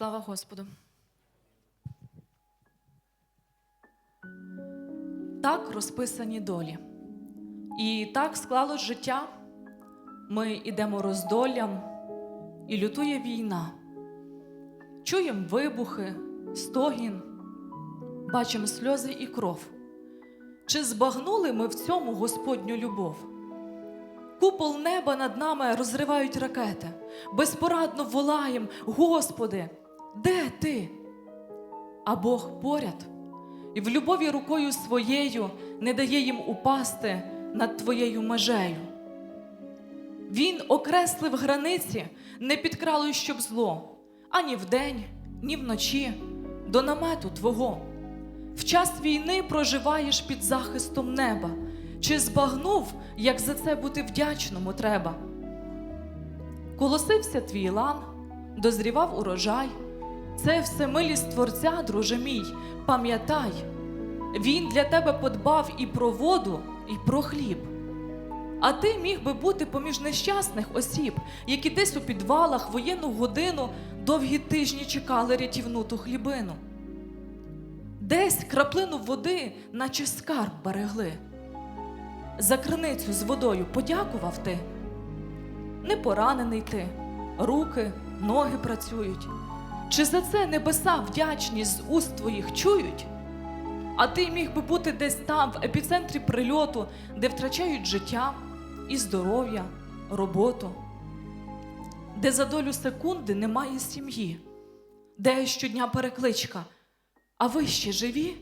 Слава Господу. Так розписані долі. І так склалось життя. Ми йдемо роздоллям, і лютує війна. Чуємо вибухи, стогін, бачимо сльози і кров. Чи збагнули ми в цьому Господню любов? Купол неба над нами розривають ракети. Безпорадно волаєм, Господи, де ти? А Бог поряд і в любові рукою своєю не дає їм упасти над твоєю межею. Він окреслив границі, не підкрало, щоб зло, ані вдень, ні вночі, до намету Твого. В час війни проживаєш під захистом неба. Чи збагнув, як за це бути вдячному треба? Колосився твій лан, дозрівав урожай. Це все милість Творця, друже мій, пам'ятай. Він для тебе подбав і про воду, і про хліб. А ти міг би бути поміж нещасних осіб, які десь у підвалах воєнну годину довгі тижні чекали рятівну ту хлібину. Десь краплину води, наче скарб берегли. За криницю з водою подякував ти. Не поранений ти, руки, ноги працюють. Чи за це небеса вдячність з уст твоїх чують? А ти міг би бути десь там, в епіцентрі прильоту, де втрачають життя і здоров'я, роботу, де за долю секунди немає сім'ї, де щодня перекличка, а ви ще живі?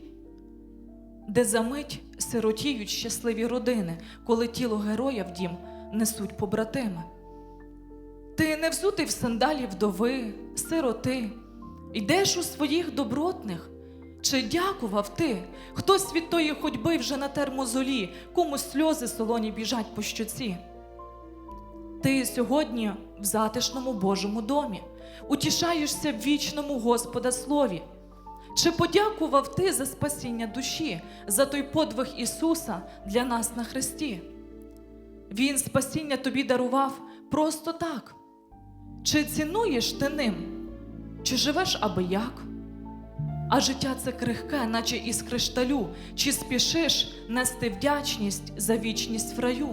Де за мить сиротіють щасливі родини, коли тіло героя в дім несуть побратими. Ти не взутий в сандалі вдови, сироти, йдеш у своїх добротних. Чи дякував ти? Хтось від тої ходьби вже на термозолі, комусь сльози солоні біжать по щоці. Ти сьогодні в затишному Божому домі, утішаєшся в вічному Господа слові. Чи подякував ти за спасіння душі, за той подвиг Ісуса для нас на Христі? Він спасіння тобі дарував просто так. Чи цінуєш ти ним? Чи живеш аби як? А життя це крихке, наче із кришталю, чи спішиш нести вдячність за вічність в раю?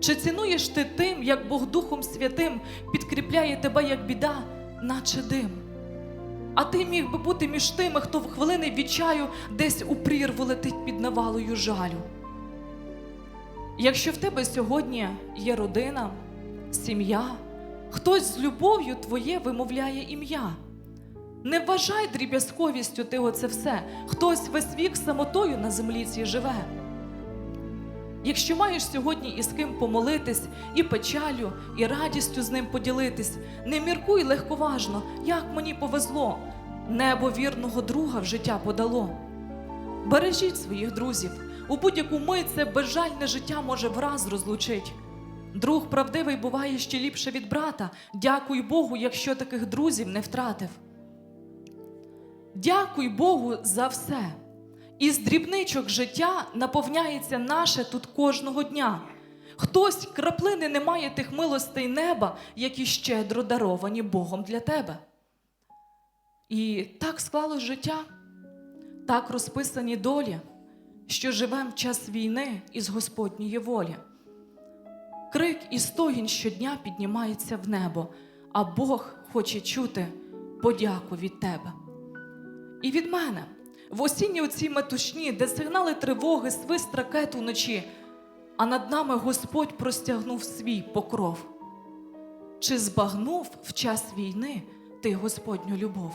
Чи цінуєш ти тим, як Бог Духом Святим підкріпляє тебе, як біда, наче дим? А ти міг би бути між тими, хто в хвилини відчаю десь у прірву летить під навалою жалю. Якщо в тебе сьогодні є родина, сім'я, хтось з любов'ю твоє вимовляє ім'я. Не вважай дріб'язковістю ти оце все, хтось весь вік самотою на землі цій живе. Якщо маєш сьогодні із ким помолитись, і печалю, і радістю з ним поділитись, не міркуй легковажно, як мені повезло, небо вірного друга в життя подало. Бережіть своїх друзів, у будь-яку мить це безжальне життя може враз розлучить. Друг правдивий буває ще ліпше від брата. Дякуй Богу, якщо таких друзів не втратив. Дякуй Богу за все. Із дрібничок життя наповняється наше тут кожного дня. Хтось краплини не має тих милостей неба, які щедро даровані Богом для тебе. І так склалось життя, так розписані долі, що живем в час війни із Господньої волі. Крик і стогін щодня піднімається в небо, а Бог хоче чути подяку від тебе. І від мене в осінні оцій метушні, де сигнали тривоги, свист ракет уночі, а над нами Господь простягнув свій покров. Чи збагнув в час війни ти Господню любов?